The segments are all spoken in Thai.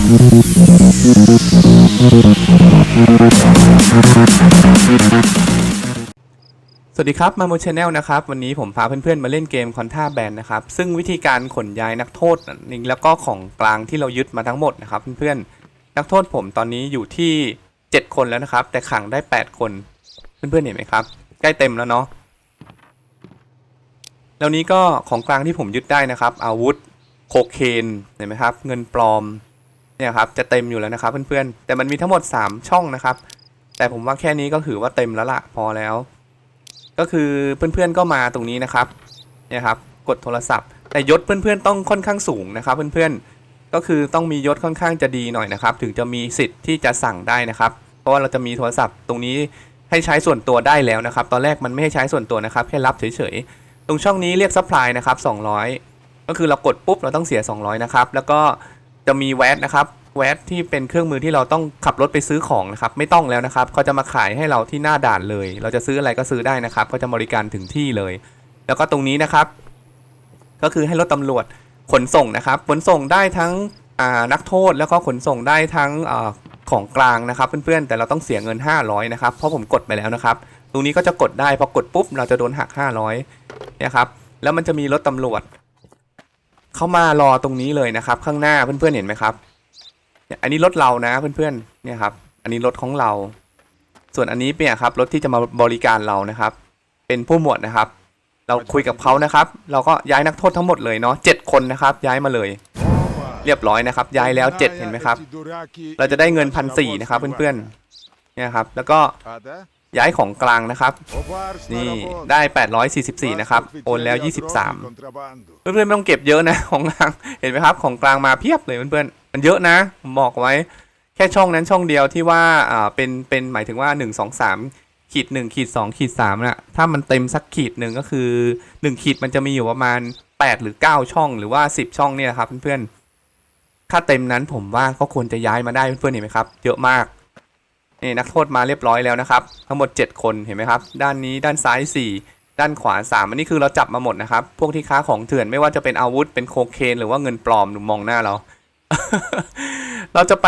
สวัสดีครับมาโมชแนลนะครับ วันนี้ผมพาเพื่อนๆมาเล่นเกมคอนท่าแบนนะครับ ซึ่งวิธีการขนย้ายนักโทษนี่แล้วก็ของกลางที่เรายึดมาทั้งหมดนะครับเพื่อนๆนักโทษผมตอนนี้อยู่ที่ 7 คนแล้วนะครับ แต่ขังได้ 8 คน เพื่อนๆเห็นไหมครับ ใกล้เต็มแล้วเนาะแล้วนี้ก็ของกลางที่ผมยึดได้นะครับ อาวุธโคเคนเห็นไหมครับ เงินปลอม เนี่ยครับจะเต็มอยู่แล้วนะครับเพื่อนๆ แต่มันมีทั้งหมด 3 ช่องนะครับ แต่ผมว่าแค่นี้ก็ถือว่าเต็มแล้วละพอแล้ว ก็คือเพื่อนๆก็มาตรงนี้นะครับเนี่ยครับกดโทรศัพท์ แต่ยศเพื่อนๆต้องค่อนข้างสูงนะครับ เพื่อนๆก็คือต้องมียศค่อนข้างจะดีหน่อยนะครับ ถึงจะมีสิทธิ์ที่จะสั่งได้นะครับ เพราะว่าเราจะมีโทรศัพท์ตรงนี้ให้ใช้ส่วนตัวได้แล้วนะครับ ตอนแรกมันไม่ให้ใช้ส่วนตัวนะครับแค่รับเฉยๆตรงช่องนี้เรียกซัพพลายนะครับ200 ก็คือเรากดปุ๊บเราต้องเสีย 200 นะครับ แล้วก็ จะมีแวดนะครับแวดที่เป็นเครื่องมือที่เราต้องขับรถไปซื้อของนะครับ ไม่ต้องแล้วนะครับเขาจะมาขายให้เราที่หน้าด่านเลย เราจะซื้ออะไรก็ซื้อได้นะครับเขาจะบริการถึงที่เลย แล้วก็ตรงนี้นะครับ ก็คือให้รถตำรวจขนส่งนะครับ ขนส่งได้ทั้งนักโทษแล้วก็ขนส่งได้ทั้งอของกลางนะครับ เพื่อนๆ แต่เราต้องเสียเงิน 500นะครับเพราะผมกดไปแล้วนะครับ ตรงนี้ก็จะกดได้พอกดปุ๊บเราจะโดนหัก 500นี่ยครับแล้วมันจะมีรถตำรวจ เขามารอตรงนี้เลยนะครับ ข้างหน้าเพื่อนๆเห็นไหมครับเนี่ยอันนี้รถเรานะเพื่อนๆเนี่ยครับ อันนี้รถของเรา ส่วนอันนี้เนี่ยครับรถที่จะมาบริการเรานะครับ เป็นผู้หมวดนะครับ เราคุยกับเขานะครับ เราก็ย้ายนักโทษทั้งหมดเลยเนาะเจ็ดคนนะครับ ย้ายมาเลย เรียบร้อยนะครับ ย้ายแล้วเจ็ดเห็นไหมครับ เราจะได้เงินพันสี่นะครับ เพื่อนๆเนี่ยครับ แล้วก็ ย้ายของกลางนะครับ นี่ได้ 844 นะครับ โอนแล้ว 23 เพื่อนๆไม่ต้องเก็บเยอะนะของกลาง เห็นไหมครับ ของกลางมาเพียบเลยเพื่อนๆ มันเยอะนะผมบอกไว้ แค่ช่องนั้นช่องเดียวที่ว่าอ่าเป็น เป็นหมายถึงว่า 1 2 3ขีด1ขีด2ขีด3นะถ้ามันเต็มสักขีดหนึ่งก็คือ 1 ขีดมันจะมีอยู่ประมาณ 8 หรือ 9 ช่องหรือว่า 10 ช่องเนี่ยครับเพื่อนๆ ถ้าเต็มนั้นผมว่าก็ควรจะย้ายมาได้เพื่อนๆ เห็นไหมครับ เยอะมาก นี่นักโทษมาเรียบร้อยแล้วนะครับทั้งหมด 7 คนเห็นไหมครับ ด้านนี้ด้านซ้าย 4 ด้านขวา 3 อันนี้คือเราจับมาหมดนะครับ พวกที่ค้าของเถื่อนไม่ว่าจะเป็นอาวุธเป็นโคเคนหรือว่าเงินปลอมหรือมองหน้าเรา เราจะไป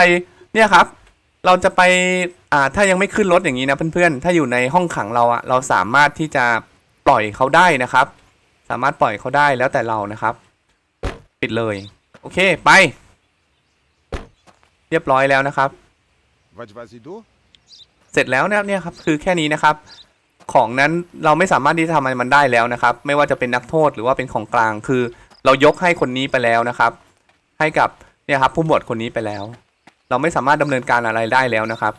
เนี่ยครับ เราจะไปอ่าถ้ายังไม่ขึ้นรถอย่างนี้นะเพื่อนๆ ถ้าอยู่ในห้องขังเราอะเราสามารถที่จะปล่อยเขาได้นะครับ สามารถปล่อยเขาได้แล้วแต่เรานะครับ ปิดเลย โอเคไป เรียบร้อยแล้วนะครับ เสร็จแล้วนะครับเนี่ยครับคือแค่นี้นะครับ ของนั้นเราไม่สามารถที่จะทำอะไรมันได้แล้วนะครับ ไม่ว่าจะเป็นนักโทษหรือว่าเป็นของกลางคือ เรายกให้คนนี้ไปแล้วนะครับ ให้กับเนี่ยครับผู้หมวดคนนี้ไปแล้ว เราไม่สามารถดำเนินการอะไรได้แล้วนะครับ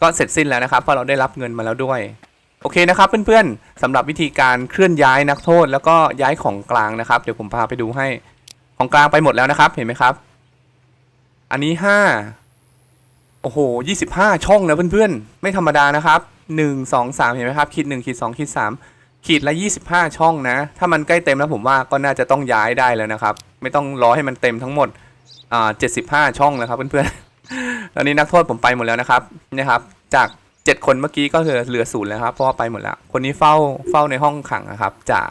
ก็เสร็จสิ้นแล้วนะครับเพราะเราได้รับเงินมาแล้วด้วยโอเคนะครับเพื่อนๆสำหรับวิธีการเคลื่อนย้ายนักโทษ แล้วก็ย้ายของกลางนะครับ เดี๋ยวผมพาไปดูให้ของกลางไปหมดแล้วนะครับเห็นไหมครับ อันนี้ห้า โอ้โหยี่สิบห้าช่องนะเพื่อนๆ ไม่ธรรมดานะครับหนึ่งสองสามเห็นไหมครับ ขีดหนึ่งขีดสองขีดสามขีดละยี่สิบห้าช่องนะ ถ้ามันใกล้เต็มแล้วผมว่าก็น่าจะต้องย้ายได้แล้วนะครับ ไม่ต้องรอให้มันเต็มทั้งหมด อ่าเจ็ดสิบห้าช่องแล้วครับเพื่อนๆ ตอนนี้นักโทษผมไปหมดแล้วนะครับเนี่ยครับ จากเจ็ดคนเมื่อกี้ก็เหลือเหลือศูนย์แล้วครับ เพราะว่าไปหมดแล้ว คนนี้เฝ้าเฝ้าในห้องขังนะครับจ่า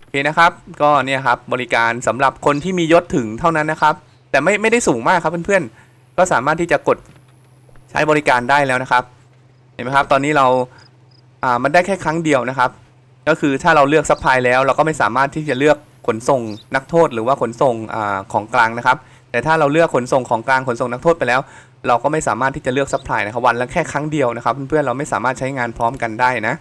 โอเคนะครับ ก็เนี่ยครับบริการสำหรับคนที่มียศถึงเท่านั้นนะครับ แต่ไม่ไม่ได้สูงมากครับเพื่อนๆ ก็สามารถที่จะกดใช้บริการได้แล้วนะครับ เห็นไหมครับ ตอนนี้เราอ่ามันได้แค่ครั้งเดียวนะครับ ก็คือถ้าเราเลือกซัพพลายแล้วเราก็ไม่สามารถที่จะเลือกขนส่งนักโทษ หรือว่าขนส่งอาของกลางนะครับ แต่ถ้าเราเลือกขนส่งของกลางขนส่งนักโทษไปแล้ว เราก็ไม่สามารถที่จะเลือกซัพพลายนะครับวันละแค่ครั้งเดียวนะครับ เพื่อนๆเราไม่สามารถใช้งานพร้อมกันได้นะ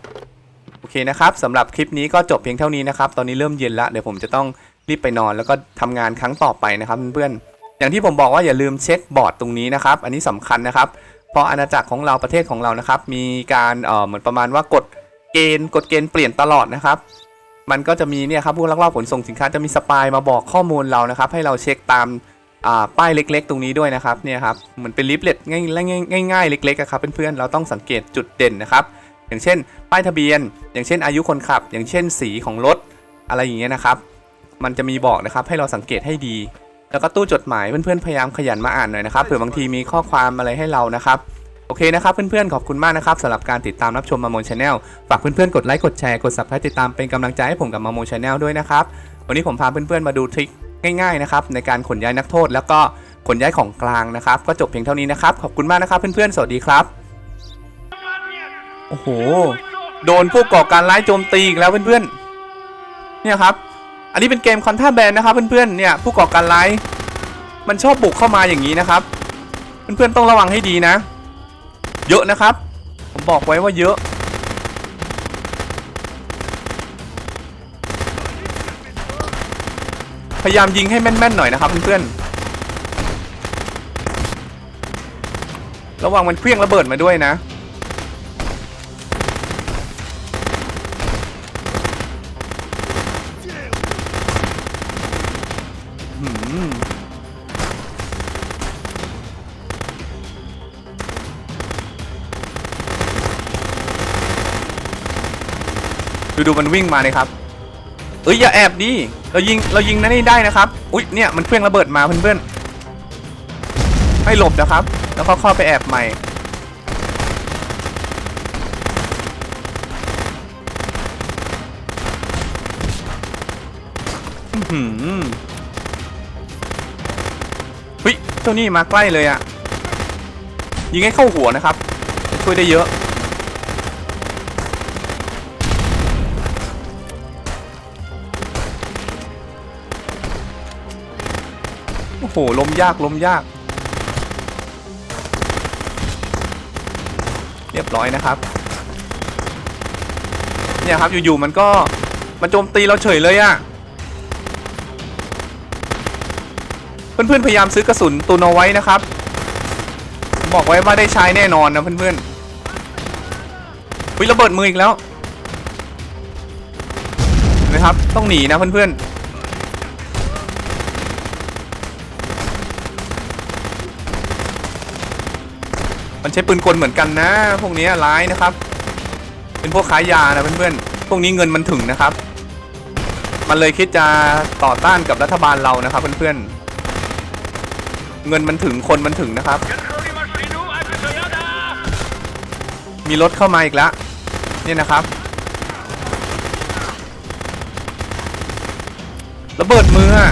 โอเคนะครับสำหรับคลิปนี้ก็จบเพียงเท่านี้นะครับ ตอนนี้เริ่มเย็นละเดี๋ยวผมจะต้องรีบไปนอนแล้วก็ทำงานครั้งต่อไปนะครับเพื่อนๆ อย่างที่ผมบอกว่าอย่าลืมเช็คบอร์ดตรงนี้นะครับ อันนี้สำคัญนะครับ เพราะอาณาจักรของเราประเทศของเรานะครับ มีการเอ่อเหมือนประมาณว่ากฎเกณฑ์กฎเกณฑ์เปลี่ยนตลอดนะครับ มันก็จะมีเนี่ยครับผู้ลักลอบขนส่งสินค้าจะมีสปายมาบอกข้อมูลเรานะครับ ให้เราเช็คตามป้ายเล็ก ๆ ตรงนี้ด้วยนะครับเนี่ยครับเหมือนเป็นลิฟเลตง่ายๆง่ายๆเล็กๆอะครับเพื่อนๆเราต้องสังเกตจุดเด่นนะครับ อย่างเช่น ป้ายทะเบียน อย่างเช่นอายุคนขับ อย่างเช่นสีของรถอะไรอย่างเงี้ยนะครับ มันจะมีบอกนะครับให้เราสังเกตให้ดี แล้วก็ตู้จดหมายเพื่อนๆพยายามขยันมาอ่านหน่อยนะครับเผื่อบางทีมีข้อความอะไรให้เรานะครับโอเคนะครับเพื่อนๆขอบคุณมากนะครับสำหรับการติดตามรับชมมาโมชาแนลฝากเพื่อนๆกดไลค์กดแชร์กด subscribe ติดตามเป็นกำลังใจให้ผมกับมาโมชาแนลด้วยนะครับวันนี้ผมพาเพื่อนๆมาดูทริคง่ายๆนะครับในการขนย้ายนักโทษ แล้วก็ขนย้ายของกลางนะครับ ก็จบเพียงเท่านี้นะครับ ขอบคุณมากนะครับเพื่อนๆ สวัสดีครับ โอ้โห โดนผู้ก่อการร้ายโจมตีอีกแล้วเพื่อนๆ เนี่ยครับ อันนี้เป็นเกมคอนท่าแบนนะครับเพื่อนๆเนี่ยผู้ก่อการร้ายมันชอบบุกเข้ามาอย่างนี้นะครับ เพื่อนๆต้องระวังให้ดีนะ เยอะนะครับ ผมบอกไว้ว่าเยอะ พยายามยิงให้แม่นๆหน่อยนะครับเพื่อนๆระวังมันเครื่องระเบิดมาด้วยนะ ดูดูมันวิ่งมาเลยครับ เอ้ยอย่าแอบดิ เรายิงเรายิงนั่นนี่ได้นะครับ อุ๊ยเนี่ยมันเครื่องระเบิดมาเพื่อนๆ ให้หลบนะครับ แล้วก็เข้าไปแอบใหม่ อื้อหือเฮ้ยเจ้านี่มาใกล้เลยอะยิงให้เข้าหัวนะครับ ช่วยได้เยอะ โอ้โหล้มยากล้มยาก เรียบร้อยนะครับ เนี่ยครับอยู่ๆมันก็มาโจมตีเราเฉยเลยอะเพื่อนๆพยายามซื้อกระสุนตุนเอาไว้นะครับ บอกไว้ว่าได้ใช้แน่นอนนะเพื่อนๆวิระเบิดมืออีกแล้วนะครับ ต้องหนีนะเพื่อนๆ มันใช้ปืนกลเหมือนกันนะ พวกนี้ร้ายนะครับ เป็นพวกขายยานะเพื่อนๆ พวกนี้เงินมันถึงนะครับ มันเลยคิดจะต่อต้านกับรัฐบาลเรานะครับเพื่อนๆ เงินมันถึงคนมันถึงนะครับ มีรถเข้ามาอีกแล้วเนี่ยนะครับระเบิดมืออะ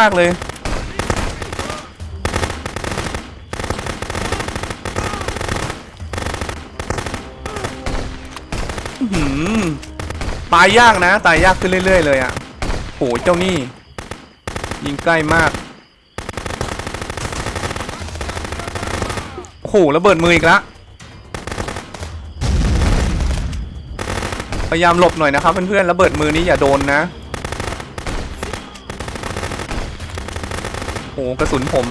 มากเลยตายยากนะ ตายยากขึ้นเรื่อย ๆ เลยอะ่ะโหเจ้านี่ ยิงใกล้มากโหระเบิดมืออีกแล้วพยายามหลบหน่อยนะครับเพื่อนๆระเบิดมือนี้อย่าโดนนะ โอ้กระสุนผม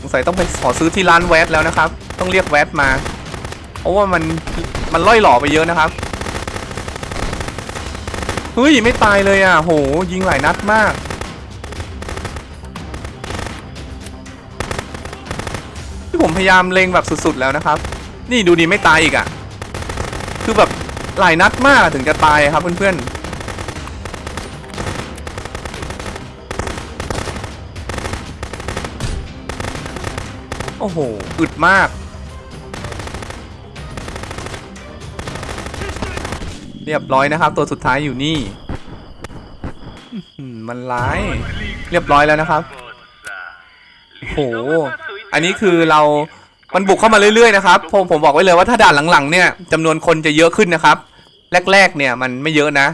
สงสัยต้องไปขอซื้อที่ร้านแวดแล้วนะครับ ต้องเรียกแวดมา เพราะว่ามันมันล่อยหล่อไปเยอะนะครับเฮ้ยไม่ตายเลยอะโหยิงหลายนัดมาก ที่ผมพยายามเล็งแบบสุดๆแล้วนะครับ นี่ดูดีไม่ตายอีกอะ คือแบบหลายนัดมากถึงจะตายครับเพื่อนๆ โอ้โห อึดมาก เรียบร้อยนะครับ ตัวสุดท้ายอยู่นี่ มันร้าย เรียบร้อยแล้วนะครับโอ้โห อันนี้คือเรา มันบุกเข้ามาเรื่อยๆนะครับ ผมผมบอกไว้เลยว่าถ้าด่านหลังๆเนี่ยจำนวนคนจะเยอะขึ้นนะครับ แรกๆเนี่ยมันไม่เยอะนะ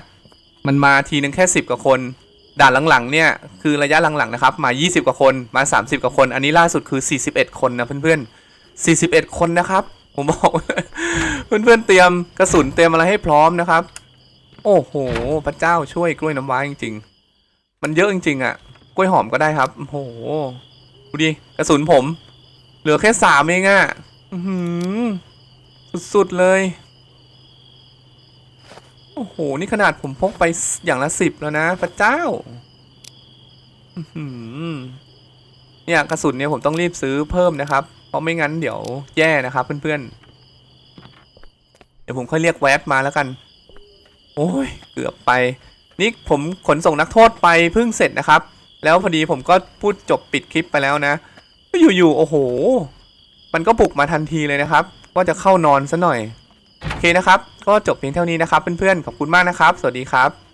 มันมาทีนึงแค่สิบกว่าคน ด่านหลังๆเนี่ยคือระยะหลังๆนะครับมา 20 กว่าคนมา 30 กว่าคน อันนี้ล่าสุดคือ 41 คนนะเพื่อนๆ 41 คนนะครับ ผมบอกเพื่อนๆเตรียมกระสุนเตรียมอะไรให้พร้อมนะครับ โอ้โหพระเจ้าช่วยกล้วยน้ำว้าจริง ๆ มันเยอะจริงๆอะกล้วยหอมก็ได้ครับโอ้โหดูดิกระสุนผม เหลือแค่สามเองอะอื้อหือสุดๆเลย โอ้โห นี่ขนาดผมพกไปอย่างละสิบแล้วนะ พระเจ้าเนี่ยกระสุนเนี่ยผมต้องรีบซื้อเพิ่มนะครับ เพราะไม่งั้นเดี๋ยวแย่นะครับเพื่อนๆ เดี๋ยวผมค่อยเรียกแวบมาแล้วกัน โอ้ย เกือบไป นี่ผมขนส่งนักโทษไปเพิ่งเสร็จนะครับ แล้วพอดีผมก็พูดจบปิดคลิปไปแล้วนะก็อยู่ๆ โอ้โห มันก็ปลุกมาทันทีเลยนะครับ ว่าจะเข้านอนซะหน่อย โอเคนะครับ ก็จบเพียงเท่านี้นะครับเพื่อนๆ ขอบคุณมากนะครับ สวัสดีครับ